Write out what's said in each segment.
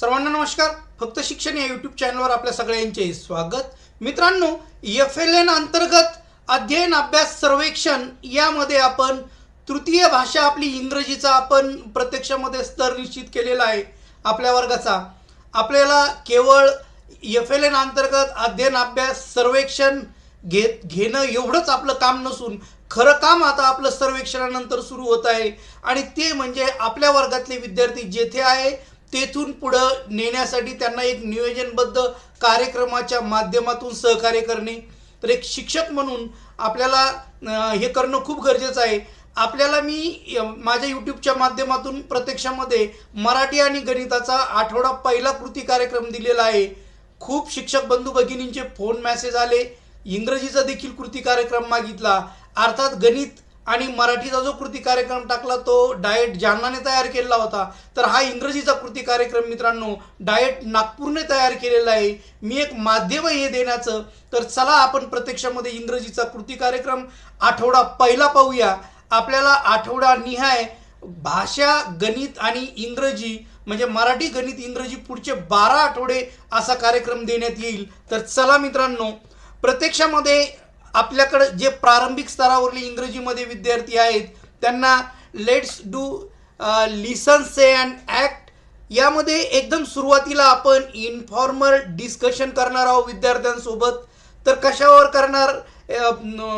सर्वांना नमस्कार. फक्त शिक्षण या यूट्यूब चॅनलवर आपल्या सगळ्यांचे स्वागत. मित्रांनो एफ एल एन अंतर्गत अध्ययन अभ्यास सर्वेक्षण यामध्ये आपण तृतीय भाषा आपली इंग्रजीचा आपण प्रत्यक्षामध्ये स्तर निश्चित केलेला आहे आपल्या वर्गाचा. आपल्याला केवळ एफ एल एन अंतर्गत अध्ययन अभ्यास सर्वेक्षण घेत घेणं एवढंच आपलं काम नसून खरं काम आता आपलं सर्वेक्षणानंतर सुरू होत आहे. आणि ते म्हणजे आपल्या वर्गातले विद्यार्थी जेथे आहे तेथून पुढं नेण्यासाठी त्यांना एक नियोजनबद्ध कार्यक्रमाच्या माध्यमातून सहकार्य करणे. तर एक शिक्षक म्हणून आपल्याला हे करणं खूप गरजेचं आहे. आपल्याला मी माझ्या यूट्यूबच्या माध्यमातून प्रत्यक्षामध्ये मराठी आणि गणिताचा आठवडा पहिला कृती कार्यक्रम दिलेला आहे. खूप शिक्षक बंधू भगिनींचे फोन मॅसेज आले. इंग्रजीचा देखील कृती कार्यक्रम मागितला. अर्थात गणित आणि मराठीचा जो कृती कार्यक्रम टाकला तो डाएट जालनाने तयार केलेला होता. तर हा इंग्रजीचा कृती कार्यक्रम मित्रांनो डाएट नागपूरने तयार केलेला आहे. मी एक माध्यम हे देण्याचं. तर चला आपण प्रत्यक्षामध्ये इंग्रजीचा कृती कार्यक्रम आठवडा पहिला पाहूया. आपल्याला आठवडा निहाय भाषा गणित आणि इंग्रजी म्हणजे मराठी गणित इंग्रजी पुढचे बारा आठवडे असा कार्यक्रम देण्यात येईल. तर चला मित्रांनो प्रत्यक्षामध्ये आपल्याकडे जे प्रारंभिक स्तरावरले इंग्रजीमध्ये विद्यार्थी आहेत त्यांना let's do listen say and act यामध्ये एकदम सुरुवातीला आपण इन्फॉर्मल डिस्कशन करणार आहोत विद्यार्थ्यांसोबत. तर कशावर करणार?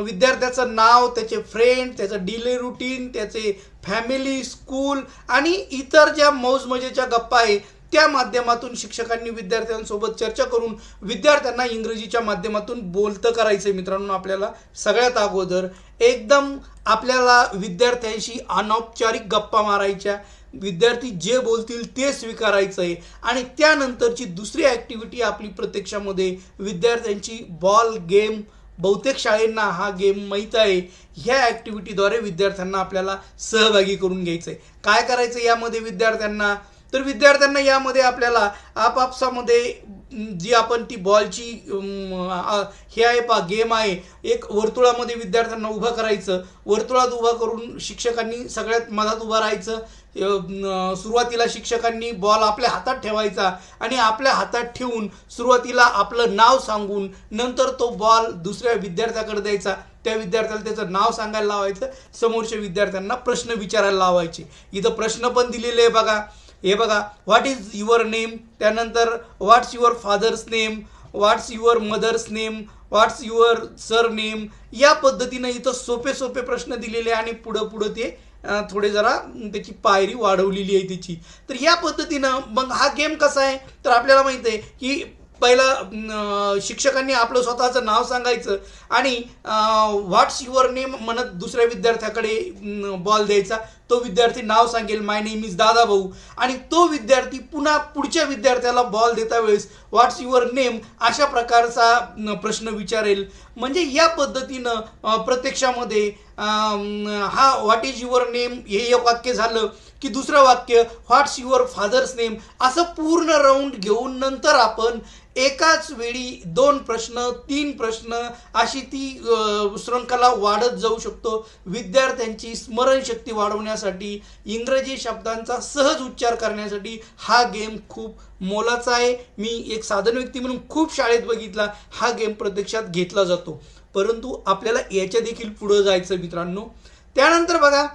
विद्यार्थ्याचं नाव त्याचे फ्रेंड त्याचं डेली रुटीन त्याचे फॅमिली स्कूल आणि इतर ज्या मौजमजेच्या गप्पा आहे त्या माध्यमातून शिक्षकांनी विद्यार्थ्यांसोबत चर्चा करून विद्यार्थ्यांना इंग्रजीच्या माध्यमातून बोलतं करायचं आहे मित्रांनो आपल्याला. सगळ्यात अगोदर एकदम आपल्याला विद्यार्थ्यांशी अनौपचारिक गप्पा मारायच्या. विद्यार्थी जे बोलतील ते स्वीकारायचं आहे आणि त्यानंतरची दुसरी ॲक्टिव्हिटी आपली प्रत्यक्षामध्ये विद्यार्थ्यांची बॉल गेम बहुतेक शाळेंना हा गेम माहीत आहे. ह्या ॲक्टिव्हिटीद्वारे विद्यार्थ्यांना आपल्याला सहभागी करून घ्यायचं आहे काय करायचं यामध्ये विद्यार्थ्यांना? तर विद्यार्थ्यांना यामध्ये आपल्याला आपापसामध्ये जी आपण ती बॉलची हे आहे पा गेम आहे एक वर्तुळामध्ये विद्यार्थ्यांना उभं करायचं. वर्तुळात उभं करून शिक्षकांनी सगळ्यात मधात उभं राहायचं. सुरुवातीला शिक्षकांनी बॉल आपल्या हातात ठेवायचा आणि आपल्या हातात ठेवून सुरुवातीला आपलं नाव सांगून नंतर तो बॉल दुसऱ्या विद्यार्थ्याकडे द्यायचा. त्या विद्यार्थ्याला त्याचं नाव सांगायला लावायचं. समोरच्या विद्यार्थ्यांना प्रश्न विचारायला लावायचे. इथं प्रश्न पण दिलेले आहे बघा. हे बघा व्हॉट इज युअर नेम त्यानंतर what's your father's name what's your mother's name what's your surname या पद्धतीनं इथं सोपे सोपे प्रश्न दिलेले आहे आणि पुढं पुढं ते थोडे जरा त्याची पायरी वाढवलेली आहे त्याची तर या पद्धतीनं मग हा गेम कसा आहे? तर आपल्याला माहीत आहे की पहिला शिक्षकांनी आपलं स्वतःचं नाव सांगायचं आणि व्हॉट्स युअर नेम म्हणत दुसऱ्या विद्यार्थ्याकडे बॉल द्यायचा. तो विद्यार्थी नाव सांगेल माय नेम इज दादा भाऊ. आणि तो विद्यार्थी पुन्हा पुढच्या विद्यार्थ्याला बॉल देता वेळेस व्हॉट्स युअर नेम अशा प्रकारचा प्रश्न विचारेल. म्हणजे या पद्धतीनं प्रत्यक्षामध्ये हा व्हॉट इज युअर नेम हे एक वाक्य झालं की दुसरं वाक्य व्हॉट्स युअर फादर्स नेम असं पूर्ण राऊंड घेऊन नंतर आपण एकाच वेळी दोन प्रश्न तीन प्रश्न अशी ती अ, शृंखला वाढत जाऊ शकतो. विद्यार्थ्यांची स्मरणशक्ती वाढवण्यासाठी इंग्रजी शब्दांचा सहज उच्चार करण्यासाठी हा गेम खूप मोलाचा आहे. मी एक साधन व्यक्ती म्हणून खूप शाळेत बघितला हा गेम प्रत्यक्षात घेतला जातो. परंतु आपल्याला याच्या देखील पुढं जायचं मित्रांनो. त्यानंतर बघा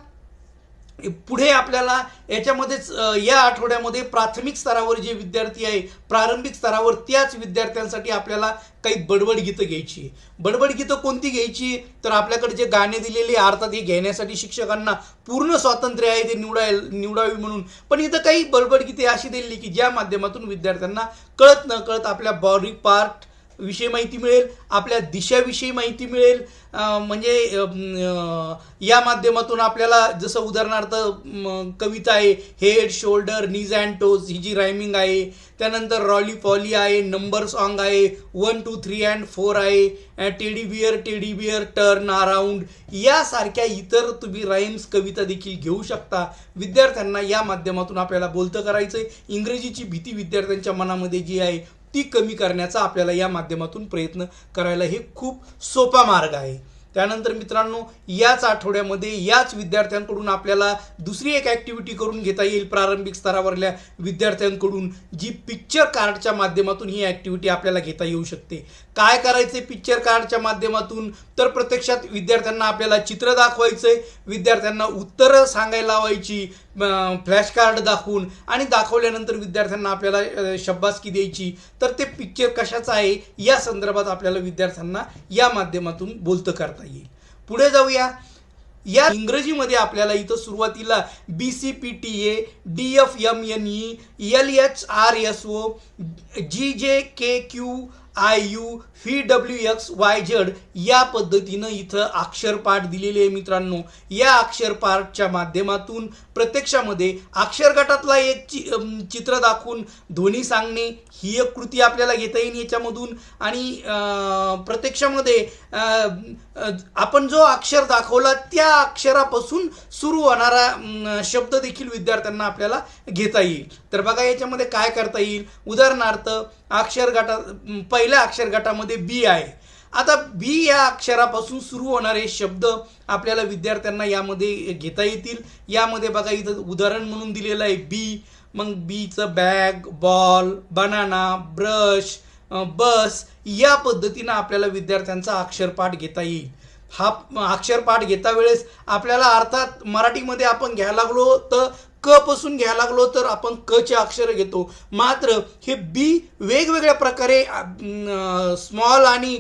पुढे आपल्याला याच्यामध्येच या आठवड्यामध्ये प्राथमिक स्तरावर जे विद्यार्थी आहे प्रारंभिक स्तरावर त्याच विद्यार्थ्यांसाठी आपल्याला काही बडबड गीतं घ्यायची बडबड गीतं कोणती घ्यायची? तर आपल्याकडे जे गाणे दिलेले अर्थात हे घेण्यासाठी शिक्षकांना पूर्ण स्वातंत्र्य आहे ते निवडाय निवडावी म्हणून. पण इथं काही बडबड गीते अशी दिलेली की ज्या माध्यमातून विद्यार्थ्यांना कळत न कळत आपल्या बॉडी पार्ट विषयी माहिती मिळेल आपल्या दिशाविषयी माहिती मिळेल. म्हणजे या माध्यमातून आपल्याला जसं उदाहरणार्थ कविता आहे head shoulder knees and toes ही जी रायमिंग आहे त्यानंतर रॉली पॉली आहे नंबर सॉन्ग आहे one two three and four आहे teddy bear teddy bear turn around यासारख्या इतर तुम्ही राईम्स कविता देखील घेऊ शकता. विद्यार्थ्यांना या माध्यमातून आपल्याला बोलतं करायचं आहे इंग्रजीची भीती विद्यार्थ्यांच्या मनामध्ये जी आहे ती कमी करण्याचा आपल्याला या माध्यमातून प्रयत्न करायला हे खूप सोपा मार्ग आहे. त्यानंतर मित्रांनो याच आठवड्यामध्ये याच विद्यार्थ्यांकडून आपल्याला दुसरी एक ॲक्टिव्हिटी करून घेता येईल प्रारंभिक स्तरावरल्या विद्यार्थ्यांकडून जी पिक्चर कार्डच्या माध्यमातून ही ॲक्टिव्हिटी आपल्याला घेता येऊ शकते. काय करायचे पिक्चर कार्डच्या माध्यमातून? तर प्रत्यक्षात विद्यार्थ्यांना आपल्याला चित्र दाखवायचंय. विद्यार्थ्यांना उत्तरं सांगायला लावायची फ्लॅश कार्ड दाखवून. आणि दाखवल्यानंतर विद्यार्थ्यांना आपल्याला शब्बासकी द्यायची. तर ते पिक्चर कशाचं आहे? या संदर्भात आपल्याला विद्यार्थ्यांना या माध्यमातून बोलतं करता येईल. पुढे जाऊया. या इंग्रजीमध्ये आपल्याला इथं सुरुवातीला B C P T A D F M N E L H R S O G J K Q I U V W X Y Z या पद्धतीनं इथं अक्षरपाठ दिलेले आहे मित्रांनो. या अक्षरपाठच्या माध्यमातून प्रत्यक्षामध्ये अक्षर गटातला एक चि चित्र दाखवून ध्वनी सांगणे ही एक कृती आपल्याला घेता येईल याच्यामधून. आणि प्रत्यक्षामध्ये आपण जो अक्षर दाखवला त्या अक्षरापासून सुरू होणारा शब्द देखील विद्यार्थ्यांना आपल्याला घेता येईल. तर बघा याच्यामध्ये काय करता येईल? उदाहरणार्थ अक्षर गटात पहिल्या अक्षर गटामध्ये बी आहे. आता बी या अक्षरापासून सुरू होणारे शब्द आपल्याला विद्यार्थ्यांना यामध्ये घेता येतील. यामध्ये बघा इथं उदाहरण म्हणून दिलेलं आहे बी मग बीचं bag ball banana brush bus या पद्धतीनं आपल्याला विद्यार्थ्यांचा अक्षरपाठ घेता येईल. हा अक्षरपाठ घेता वेळेस आपल्याला अर्थात मराठीमध्ये आपण घ्यायला लागलो तर क पासून घ्यायला लागलो तर आपण क चे अक्षर घेतो. मात्र हे बी वेगवेगळ्या प्रकारे स्मॉल आणि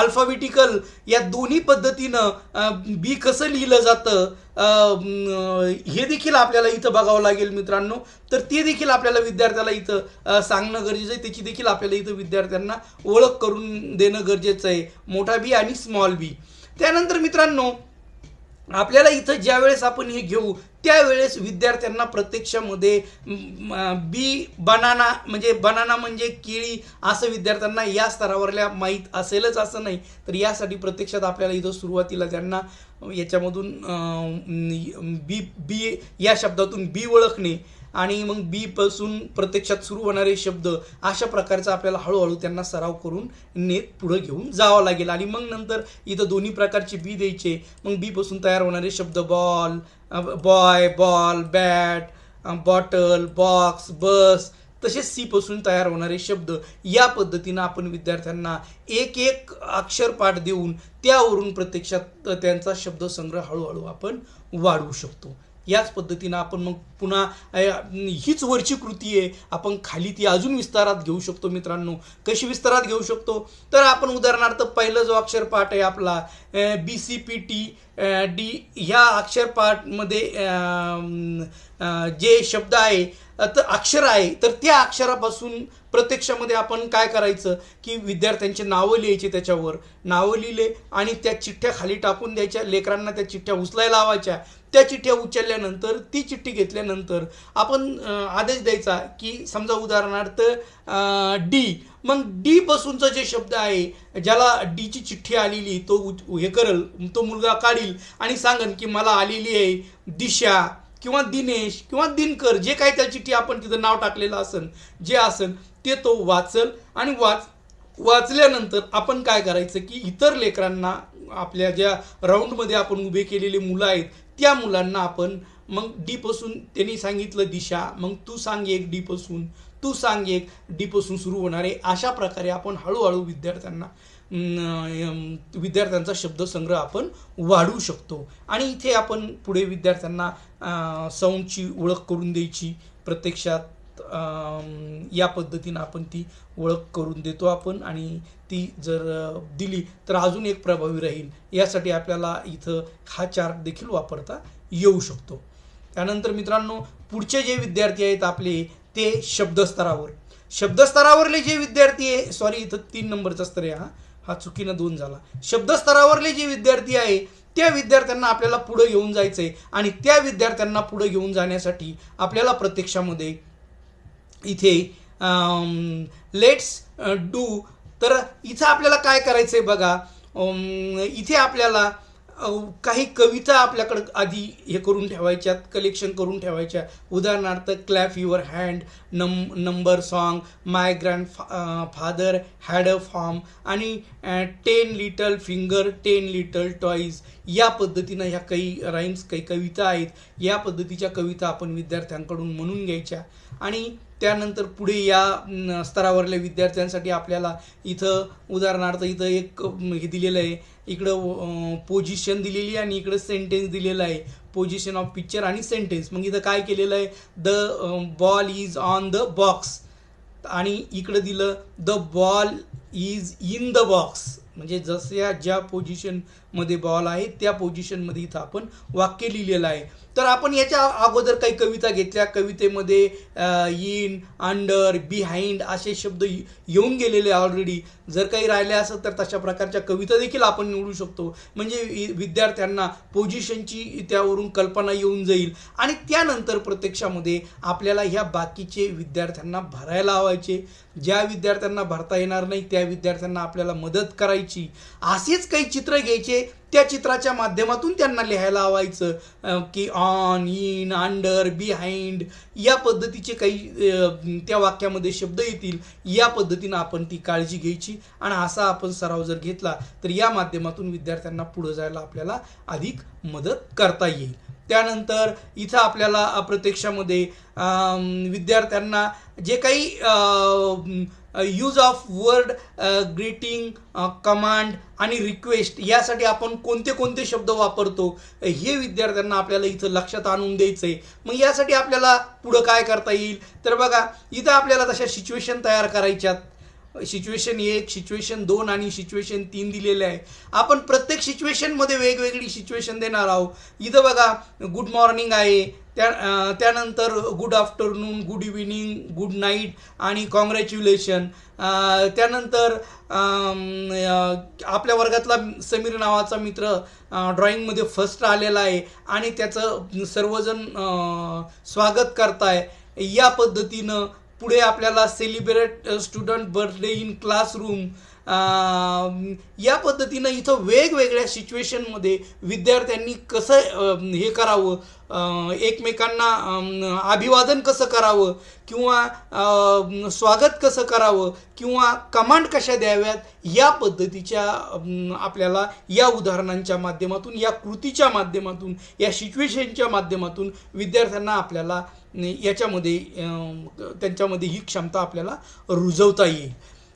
अल्फाबेटिकल या दोन्ही पद्धतीनं बी कसं लिहिलं जातं हे देखील आपल्याला इथं बघावं लागेल मित्रांनो. तर ते देखील आपल्याला विद्यार्थ्याला इथं सांगणं गरजेचं आहे. त्याची देखील आपल्याला इथं विद्यार्थ्यांना ओळख करून देणं गरजेचं आहे. मोठा बी आणि स्मॉल बी त्यानंतर मित्रांनो आपल्याला इथं ज्या वेळेस आपण हे घेऊ त्यावेळेस विद्यार्थ्यांना प्रत्यक्षामध्ये बी बनाना म्हणजे बनाना म्हणजे केळी असं विद्यार्थ्यांना या स्तरावरल्या माहीत असेलच असं नाही. तर यासाठी प्रत्यक्षात आपल्याला इथं सुरुवातीला त्यांना याच्यामधून बी बी या शब्दातून बी ओळखणे आणि मग बीपासून प्रत्यक्षात सुरू होणारे शब्द अशा प्रकारचा आपल्याला हळूहळू त्यांना सराव करून नेत पुढं घेऊन जावं लागेल. आणि मग नंतर इथं दोन्ही प्रकारचे बी द्यायचे. मग बीपासून तयार होणारे शब्द ball boy ball bat bottle box bus तसेच सीपासून तयार होणारे शब्द. या पद्धतीनं आपण विद्यार्थ्यांना एक एक अक्षरपाठ देऊन त्यावरून प्रत्यक्षात त्यांचा शब्दसंग्रह हळूहळू आपण वाढवू शकतो. याच पद्धतीनं आपण मग पुन्हा हीच वरची कृती आहे. आपण खाली ती अजून विस्तारात घेऊ शकतो मित्रांनो. कशी विस्तारात घेऊ शकतो? तर आपण उदाहरणार्थ पहिलं जो अक्षरपाठ आहे आपला B C P T D ह्या अक्षरपाठमध्ये जे शब्द आहे तर अक्षर आहे तर त्या अक्षरापासून प्रत्यक्षामध्ये आपण काय करायचं? की विद्यार्थ्यांचे नावं लिहायचे त्याच्यावर. नावं लिहिले आणि त्या चिठ्ठ्या खाली टाकून द्यायच्या. लेकरांना त्या चिठ्ठ्या उचलायला लावायच्या. त्या चिठ्ठ्या उचलल्यानंतर ती चिठ्ठी घेतल्यानंतर आपण आदेश द्यायचा की समजा उदाहरणार्थ डी मग डी पासूनचा जे शब्द आहे ज्याला डीची चिठ्ठी आलेली तो उच- हे करल तो मुलगा काढील आणि सांगन की मला आलेली आहे दिशा किंवा दिनेश किंवा दिनकर जे काही त्या चिठ्ठी आपण तिथं नाव टाकलेलं असन जे असन ते तो वाचल आणि वाच वाचल्यानंतर आपण काय करायचं की इतर लेकरांना आपल्या ज्या राऊंडमध्ये आपण उभे केलेले मुलं आहेत त्या मुलांना आपण मग डीपासून त्यांनी सांगितलं दिशा मग तू सांग एक डीपासून तू सांग एक डीपासून सुरू होणारे अशा प्रकारे आपण हळूहळू विद्यार्थ्यांना विद्यार्थ्यांचा शब्दसंग्रह आपण वाढवू शकतो. आणि इथे आपण पुढे विद्यार्थ्यांना साऊंडची ओळख करून द्यायची प्रत्यक्षात या पद्धतीनं आपण ती ओळख करून देतो आपण आणि ती जर दिली तर अजून एक प्रभावी राहील. यासाठी आपल्याला इथं हा चार्ट देखील वापरता येऊ शकतो. त्यानंतर मित्रांनो पुढचे जे विद्यार्थी आहेत आपले ते शब्दस्तरावर. शब्दस्तरावरले जे विद्यार्थी आहे सॉरी इथं तीन नंबरचा स्तर आहे हा. हा चुकीनं दोन झाला. शब्दस्तरावरले जे विद्यार्थी आहे त्या विद्यार्थ्यांना आपल्याला पुढं घेऊन जायचं आहे आणि त्या विद्यार्थ्यांना पुढं घेऊन जाण्यासाठी आपल्याला प्रत्यक्षामध्ये इथे लेट्स डू तर इथं आपल्याला काय करायचं आहे बघा इथे आपल्याला काही कविता आपल्याकडं आधी हे करून ठेवायच्यात कलेक्शन करून ठेवायच्या. उदाहरणार्थ क्लॅप युअर हँड नम number song my grandfather had a farm आणि ten little finger ten little toys या पद्धतीनं ह्या काही राईम्स काही कविता आहेत. या पद्धतीच्या कविता आपण विद्यार्थ्यांकडून म्हणून घ्यायच्या. आणि त्यानंतर पुढे या स्तरावरल्या विद्यार्थ्यांसाठी आपल्याला इथं उदाहरणार्थ इथं एक हे दिलेलं आहे. इकडं पोझिशन दिलेली आहे आणि इकडं सेंटेन्स दिलेलं आहे. पोझिशन ऑफ पिक्चर आणि सेंटेन्स मग इथं काय केलेलं आहे? The ball is on the box आणि इकडं दिलं the ball is in the box म्हणजे जसं ज्या मध्ये बॉल आहे त्या पोझिशनमध्ये इथं आपण वाक्य लिहिलेलं आहे. तर आपण याच्या अगोदर काही कविता घेतल्या. कवितेमध्ये इन अंडर बिहाइंड असे शब्द येऊन गेलेले ऑलरेडी जर काही राहिले असेल तर तशा प्रकारच्या कविता देखील आपण निवडू शकतो. म्हणजे विद्यार्थ्यांना पोझिशनची त्यावरून कल्पना येऊन जाईल. आणि त्यानंतर प्रत्यक्षामध्ये आपल्याला ह्या बाकीचे विद्यार्थ्यांना भरायला हवायचे ज्या विद्यार्थ्यांना भरता येणार नाही त्या विद्यार्थ्यांना आपल्याला मदत करायची. असेच काही चित्र घ्यायचे it त्या चित्राच्या माध्यमातून त्यांना लिहायला हवायचं की ऑन इन अंडर बिहाइंड या पद्धतीचे काही त्या वाक्यामध्ये शब्द येतील. या पद्धतीनं आपण ती काळजी घ्यायची. आणि असा आपण सराव जर घेतला तर या माध्यमातून विद्यार्थ्यांना पुढे जायला आपल्याला अधिक मदत करता येईल. त्यानंतर इथं आपल्याला अप्रत्यक्षामध्ये प्रत्यक्षामध्ये विद्यार्थ्यांना जे काही use of word greeting command आणि रिक्वेस्ट यासाठी आपण कोणते कोणते शब्द वापरतो हे विद्यार्थ्यांना आपल्याला इथं लक्षात आणून द्यायचं आहे मग यासाठी आपल्याला पुढं काय करता येईल? तर बघा इथं आपल्याला तशा सिच्युएशन तयार करायच्यात. सिच्युएशन एक सिच्युएशन दोन आणि सिच्युएशन तीन दिलेले आहे. आपण प्रत्येक सिच्युएशनमध्ये वेगवेगळी सिच्युएशन देणार आहोत. इथं बघा गुड मॉर्निंग आहे. त्या त्यानंतर good afternoon good evening good night आणि कॉंग्रॅच्युलेशन त्यानंतर आपल्या वर्गातला समीर नावाचा मित्र ड्रॉइंगमध्ये फर्स्ट आलेला आहे आणि त्याचं सर्वजण स्वागत करताय. या पद्धतीनं पुढे आपल्याला celebrate student birthday in classroom या पद्धतीनं इथं वेगवेगळ्या सिच्युएशनमध्ये विद्यार्थ्यांनी कसं हे करावं एकमेकांना अभिवादन कसं करावं किंवा स्वागत कसं करावं किंवा कमांड कशा द्याव्यात या पद्धतीच्या आपल्याला या उदाहरणांच्या माध्यमातून या कृतीच्या माध्यमातून या सिच्युएशनच्या माध्यमातून विद्यार्थ्यांना आपल्याला याच्यामध्ये त्यांच्यामध्ये ही क्षमता आपल्याला रुजवता येईल.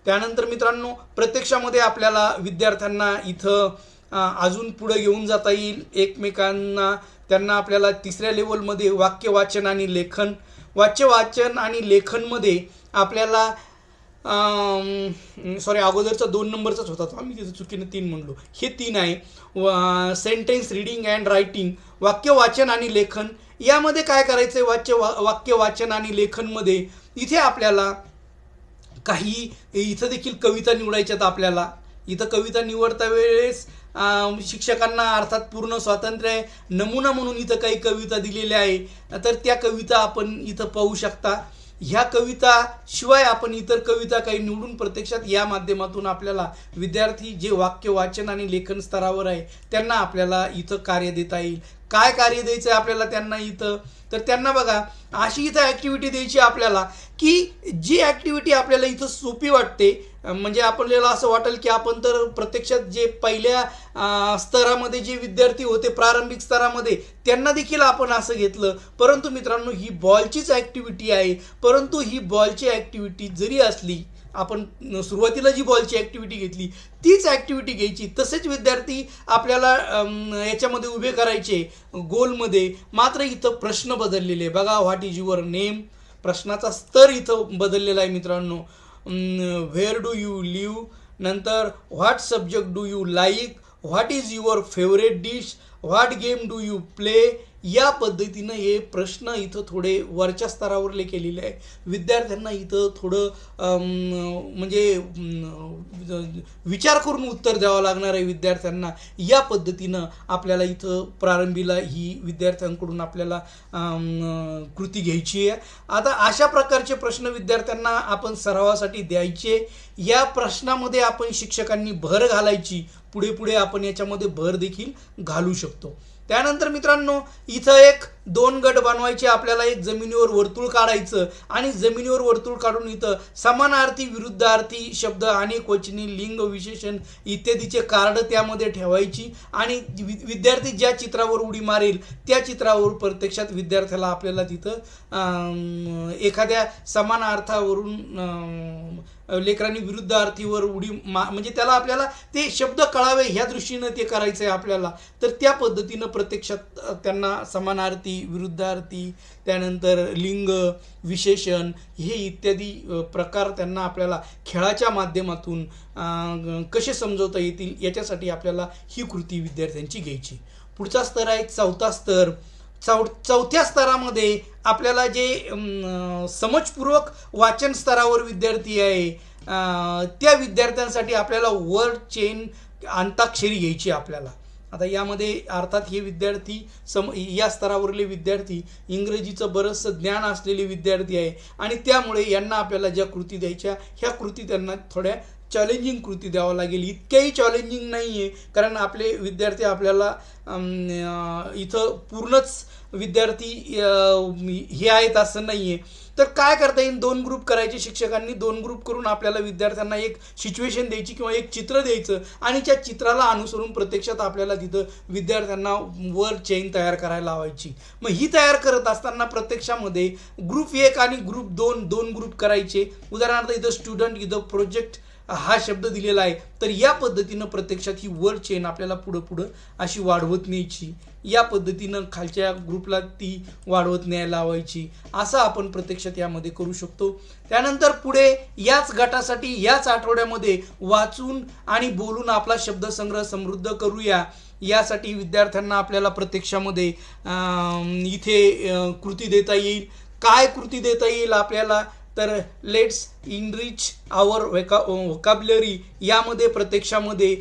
त्यानंतर मित्रांनो प्रत्यक्षामध्ये आपल्याला विद्यार्थ्यांना इथं अजून पुढं घेऊन जाता येईल. एकमेकांना त्यांना आपल्याला तिसऱ्या लेवलमध्ये वाक्य वाचन आणि लेखन वाच्य वाचन आणि लेखनमध्ये आपल्याला सॉरी अगोदरचा दोन नंबरचाच होता तो. आम्ही तिथं चुकीनं तीन म्हणलो. हे तीन आहे. सेंटेन्स रिडिंग अँड रायटिंग वाक्य वाचन आणि लेखन. यामध्ये काय करायचं आहे वाच्य वा वाक्य वाचन आणि लेखनमध्ये इथे आपल्याला काही इथं देखील कविता निवडायच्यात आपल्याला. इथं कविता निवडता वेळेस शिक्षकांना अर्थात पूर्ण स्वातंत्र्य आहे. नमुना म्हणून इथं काही कविता दिलेल्या आहे तर त्या कविता आपण इथं पाहू शकता. ह्या कविता शिवाय आपण इतर कविता काही निवडून प्रत्यक्षात या माध्यमातून आपल्याला विद्यार्थी जे वाक्य वाचन आणि लेखन स्तरावर आहे त्यांना आपल्याला इथं कार्य देता येईल. काय कार्य द्यायचं आहे आपल्याला त्यांना इथं? तर त्यांना बघा अशी इथं ॲक्टिव्हिटी द्यायची आपल्याला की जी ॲक्टिव्हिटी आपल्याला इथं सोपी वाटते म्हणजे आपल्याला असं वाटेल की आपण तर प्रत्यक्षात जे पहिल्या स्तरामध्ये जे विद्यार्थी होते प्रारंभिक स्तरामध्ये त्यांना देखील आपण असं घेतलं. परंतु मित्रांनो ही बॉलचीच ॲक्टिव्हिटी आहे. परंतु ही बॉलची ॲक्टिव्हिटी जरी असली आपण सुरुवातीला जी बॉलची ॲक्टिव्हिटी घेतली तीच ॲक्टिव्हिटी घ्यायची. तसेच विद्यार्थी आपल्याला याच्यामध्ये उभे करायचे गोलमध्ये मात्र इथं प्रश्न बदललेले आहे. बघा व्हॉट इज युअर नेम प्रश्नाचा स्तर इथं बदललेला आहे मित्रांनो. व्हेअर डू यू लिव्ह नंतर what subject do you like what is your favourite dish what game do you play या पद्धतीनं हे प्रश्न इथं थोडे वरच्या स्तरावरले केलेले आहे विद्यार्थ्यांना इथं थोडं म्हणजे विचार करून उत्तर द्यावं लागणार आहे विद्यार्थ्यांना. या पद्धतीनं आपल्याला इथं प्रारंभीला ही विद्यार्थ्यांकडून आपल्याला कृती घ्यायची आहे. आता अशा प्रकारचे प्रश्न विद्यार्थ्यांना आपण सरावासाठी द्यायचे. या प्रश्नामध्ये आपण शिक्षकांनी भर घालायची. पुढे पुढे आपण याच्यामध्ये भर देखील घालू शकतो. त्यानंतर मित्रांनो इथं एक दोन गट बनवायचे आपल्याला एक जमिनीवर वर्तुळ काढायचं आणि जमिनीवर वर्तुळ काढून इथं समानार्थी विरुद्धार्थी शब्द अनेक वचनी लिंग विशेषण इत्यादीचे कार्ड त्यामध्ये ठेवायची आणि वि- विद्यार्थी ज्या चित्रावर उडी मारेल त्या चित्रावर प्रत्यक्षात विद्यार्थ्याला आपल्याला तिथं एखाद्या समान अर्थावरून लेकरांनी विरुद्ध अर्थीवर उडी मा म्हणजे त्याला आपल्याला ते शब्द कळावे ह्या दृष्टीनं ते करायचं आहे आपल्याला. तर त्या पद्धतीनं प्रत्यक्षात त्यांना समानार्थी विरुद्धार्थी त्यानंतर लिंग विशेषण हे इत्यादी प्रकार त्यांना आपल्याला खेळाच्या माध्यमातून कसे समजवता येतील याच्यासाठी आपल्याला ही कृती विद्यार्थ्यांची घ्यायची. पुढचा स्तर आहे चौथा स्तर. चौ चौथ्या स्तरामध्ये आपल्याला जे समजपूर्वक वाचन स्तरावर विद्यार्थी आहे त्या विद्यार्थ्यांसाठी आपल्याला वर्ड चेन अंताक्षरी घ्यायची आपल्याला. आता यामध्ये अर्थात हे विद्यार्थी सम या स्तरावरले विद्यार्थी इंग्रजीचं बरंचसं ज्ञान असलेले विद्यार्थी आहे. आणि त्यामुळे यांना आपल्याला ज्या कृती द्यायच्या ह्या कृती त्यांना थोड्या चॅलेंजिंग कृती द्यावं लागेल. इतक्याही चॅलेंजिंग नाही आहे कारण आपले विद्यार्थी आपल्याला इथं पूर्णच विद्यार्थी हे आहेत असं नाही आहे तर काय करता येईल? दोन ग्रुप करायचे शिक्षकांनी दोन ग्रुप करून आपल्याला विद्यार्थ्यांना एक सिच्युएशन द्यायची किंवा एक चित्र द्यायचं आणि त्या चित्राला अनुसरून प्रत्यक्षात आपल्याला तिथं विद्यार्थ्यांना वर चेन तयार करायला लावायची. मग ही तयार करत असताना प्रत्यक्षामध्ये ग्रुप एक आणि ग्रुप दोन दोन ग्रुप करायचे. उदाहरणार्थ इथं स्टुडंट इथं प्रोजेक्ट हा शब्द दिलेला आहे तर या पद्धतीनं प्रत्यक्षात ही वर चेन आपल्याला पुढं पुढं अशी वाढवत न्यायची. या पद्धतीनं खालच्या ग्रुपला ती वाढवत न्याय लावायची. असं आपण प्रत्यक्षात यामध्ये करू शकतो. त्यानंतर पुढे याच गटासाठी याच आठवड्यामध्ये वाचून आणि बोलून आपला शब्दसंग्रह समृद्ध करूया. यासाठी विद्यार्थ्यांना आपल्याला प्रत्यक्षामध्ये इथे कृती देता येईल. काय कृती देता येईल आपल्याला? तर let's enrich our Weka vocabulary यामध्ये प्रत्यक्षामध्ये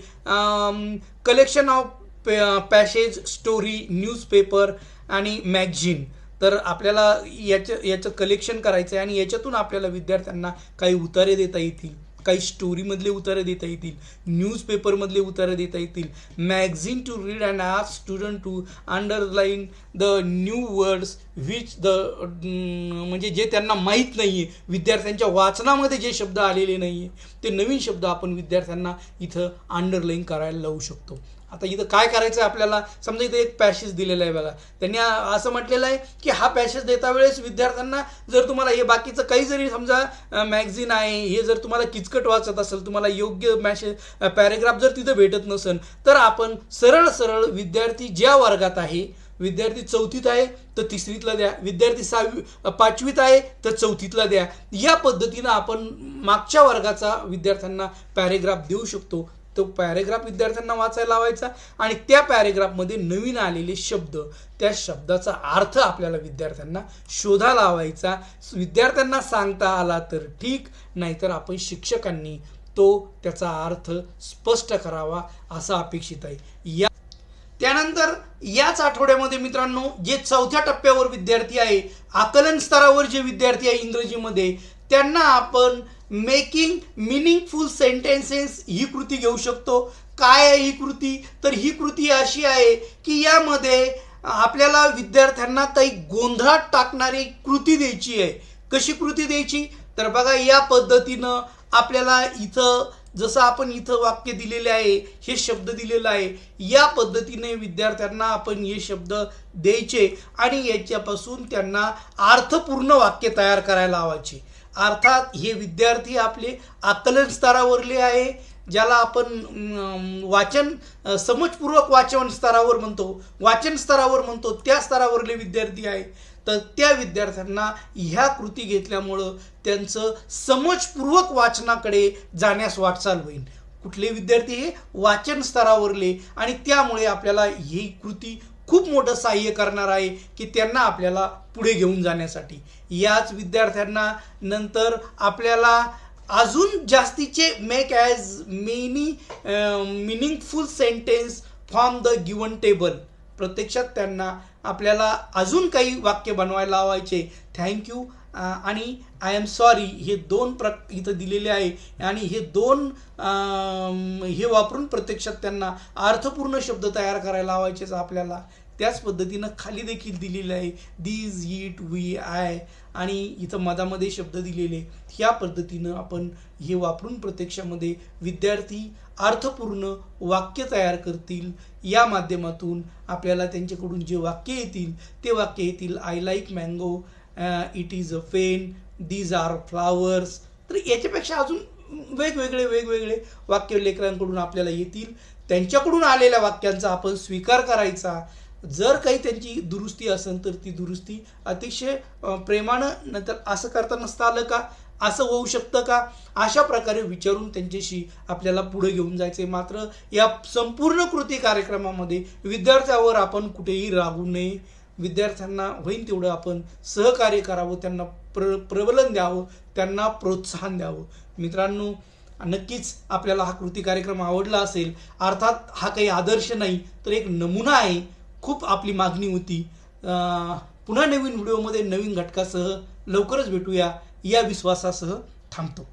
collection of passage story newspaper आणि मॅगझिन तर आपल्याला याचं याचं कलेक्शन करायचं आहे आणि याच्यातून आपल्याला विद्यार्थ्यांना काही उतारे देता येतील. काही स्टोरीमधले उतारे देता येतील न्यूजपेपरमधले उतारे देता येतील. Magazine to read and ask student to underline the new words which the म्हणजे जे त्यांना माहीत नाही आहे विद्यार्थ्यांच्या वाचनामध्ये जे शब्द आलेले नाही आहे ते नवीन शब्द आपण विद्यार्थ्यांना इथं अंडरलाईन करायला लावू शकतो. आता इथं काय करायचं आहे आपल्याला? समजा इथं एक पॅसेज दिलेला आहे बघा. त्यांनी असं म्हटलेलं आहे की हा पॅसेज देता वेळेस विद्यार्थ्यांना जर तुम्हाला हे बाकीचं काही जरी समजा मॅगझिन आहे हे जर तुम्हाला किचकट वाचत असेल तुम्हाला योग्य मॅसेज पॅरेग्राफ जर तिथं भेटत नसेल तर आपण सरळ सरळ विद्यार्थी ज्या वर्गात आहे विद्यार्थी चौथीत आहे तर तिसरीतला द्या. विद्यार्थी सहावी पाचवीत आहे तर चौथीतला द्या. या पद्धतीनं आपण मागच्या वर्गाचा विद्यार्थ्यांना पॅरेग्राफ देऊ शकतो. तो पॅरेग्राफ विद्यार्थ्यांना वाचायला लावायचा आणि त्या पॅरेग्राफमध्ये नवीन आलेले शब्द त्या शब्दाचा अर्थ आपल्याला विद्यार्थ्यांना शोधा लावायचा. विद्यार्थ्यांना सांगता आला तर ठीक नाहीतर आपण शिक्षकांनी तो त्याचा अर्थ स्पष्ट करावा असा अपेक्षित आहे. या त्यानंतर याच आठवड्यामध्ये मित्रांनो जे चौथ्या टप्प्यावर विद्यार्थी आहे आकलन स्तरावर जे विद्यार्थी आहे इंग्रजीमध्ये त्यांना आपण मेकिंग मिनिंगफुल सेंटेन्सेस ही कृती घेऊ शकतो. काय आहे ही कृती? तर ही कृती अशी आहे की यामध्ये आपल्याला विद्यार्थ्यांना काही गोंधळात टाकणारी कृती द्यायची आहे. कशी कृती द्यायची? तर बघा या पद्धतीनं आपल्याला इथं जसं आपण इथं वाक्य दिलेले आहे हे शब्द दिलेलं आहे या पद्धतीने विद्यार्थ्यांना आपण हे शब्द द्यायचे आणि याच्यापासून त्यांना अर्थपूर्ण वाक्य तयार करायला लावायचे. अर्थात हे विद्यार्थी आपले आकलन स्तरावरले आहे ज्याला आपण वाचन समजपूर्वक वाचन स्तरावर म्हणतो. वाचन स्तरावर म्हणतो त्या स्तरावरले विद्यार्थी आहे. तर त्या विद्यार्थ्यांना ह्या कृती घेतल्यामुळं त्यांचं समजपूर्वक वाचनाकडे जाण्यास वाटचाल होईल. कुठले विद्यार्थी हे वाचन स्तरावरले आणि त्यामुळे आपल्याला ही कृती खूप मोठं सहाय्य करणार आहे की त्यांना आपल्याला पुढे घेऊन जाण्यासाठी. याच विद्यार्थ्यांना नंतर आपल्याला अजून जास्तीचे make as many meaningful sentence from the given table प्रत्यक्षात त्यांना आपल्याला अजून काही वाक्य बनवायला लावायचे. थँक्यू आणि आय एम सॉरी हे दोन प्र इथं दिलेले आहे. आणि हे दोन हे वापरून प्रत्यक्षात त्यांना अर्थपूर्ण शब्द तयार करायला लावायचेच आपल्याला. त्याच पद्धतीनं खाली देखील दिलेलं आहे. दीज इट वी आय आणि इथं मधामध्ये शब्द दिलेले. ह्या पद्धतीनं आपण हे वापरून प्रत्यक्षामध्ये विद्यार्थी अर्थपूर्ण वाक्य तयार करतील. या माध्यमातून आपल्याला त्यांच्याकडून जे वाक्य येतील ते वाक्य येतील I like mango it is a fan these are flowers तर याच्यापेक्षा अजून वेगवेगळे वेगवेगळे वाक्य लेकरांकडून आपल्याला येतील. त्यांच्याकडून आलेल्या वाक्यांचा आपण स्वीकार करायचा. जर काही त्यांची दुरुस्ती असेल तर ती दुरुस्ती अतिशय प्रेमानं नंतर असं करता नसता आलं का? असं होऊ शकतं का? अशा प्रकारे विचारून त्यांच्याशी आपल्याला पुढे घेऊन जायचे मात्र या संपूर्ण कृती कार्यक्रमामध्ये विद्यार्थ्यावर आपण कुठेही रागू नये. विद्यार्थ्यांना होईल तेवढं आपण सहकार्य करावं त्यांना प्र प्रबलन द्यावं त्यांना प्रोत्साहन द्यावं. मित्रांनो नक्कीच आपल्याला हा कृती कार्यक्रम आवडला असेल अर्थात हा काही आदर्श नाही तर एक नमुना आहे. खूप आपली मागणी होती. पुन्हा नवीन व्हिडिओमध्ये नवीन घटकासह लवकरच भेटूया. या विश्वासासह थांबतो.